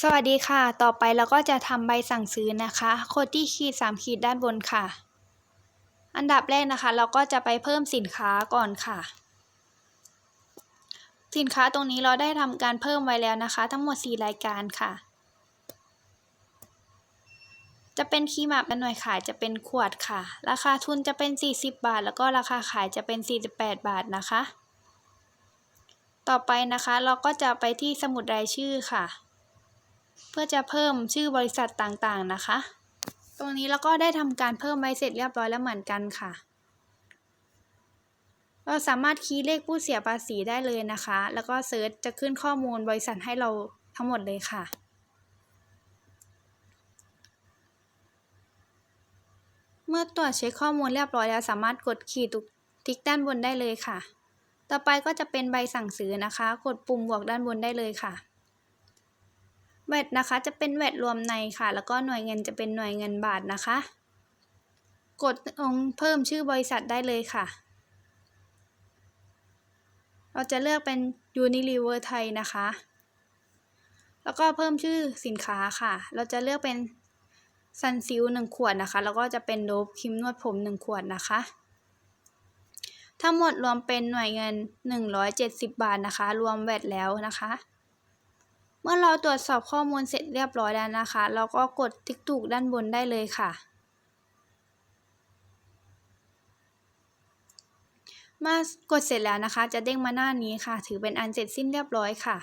สวัสดีค่ะ ต่อไปเราก็จะทำใบสั่งซื้อนะคะโคดที่ขีดสามขีดด้านบนค่ะ อันดับแรกนะคะ เราก็จะไปเพิ่มสินค้าก่อนค่ะ สินค้าตรงนี้เราได้ทำการเพิ่มไว้แล้วนะคะ ทั้งหมด 4 รายการค่ะ จะเป็นคีมาเป็นหน่วยขายจะเป็นขวดค่ะ ราคาทุนจะเป็น 40 บาท แล้วก็ราคาขายจะเป็น 48 บาทนะคะ ต่อไปนะคะเราก็จะไปที่สมุดรายชื่อค่ะ เพื่อจะเพิ่มชื่อบริษัทต่างๆนะคะ ตรงนี้เราก็ได้ทำการเพิ่มไว้เสร็จเรียบร้อยแล้วเหมือนกันค่ะ เราสามารถคีย์เลขผู้เสียภาษีได้เลยนะคะ แล้วก็เซิร์ชจะขึ้นข้อมูลบริษัทให้เราทั้งหมดเลยค่ะเมื่อตรวจเช็คข้อมูลเรียบร้อยแล้วสามารถกดขีดตุกติ๊กด้านบนได้เลยค่ะ ต่อไปก็จะเป็นใบสั่งซื้อนะคะ กดปุ่มบวกด้านบนได้เลยค่ะ แวดนะคะจะเป็นแวดรวมในค่ะ แล้วก็หน่วยเงินจะเป็นหน่วยเงินบาทนะคะ กดตรงเพิ่มชื่อบริษัทได้เลยค่ะ เราจะเลือกเป็น Unilever ไทยนะคะ แล้วก็เพิ่มชื่อสินค้าค่ะ เราจะเลือกเป็นซันซิลหนึ่งขวดนะคะ แล้วก็จะเป็นโดบครีมนวดผมหนึ่งขวดนะคะทั้งหมดรวมเป็นหน่วยเงิน 170 บาทนะคะ รวมแวดแล้วนะคะ เมื่อเราตรวจสอบข้อมูลเสร็จเรียบร้อยแล้วนะคะ เราก็กดติ๊กถูกด้านบนได้เลยค่ะเมื่อกดเสร็จแล้วนะคะ จะเด้งมาหน้านี้ค่ะ ถือเป็นอันเสร็จสิ้นเรียบร้อยค่ะ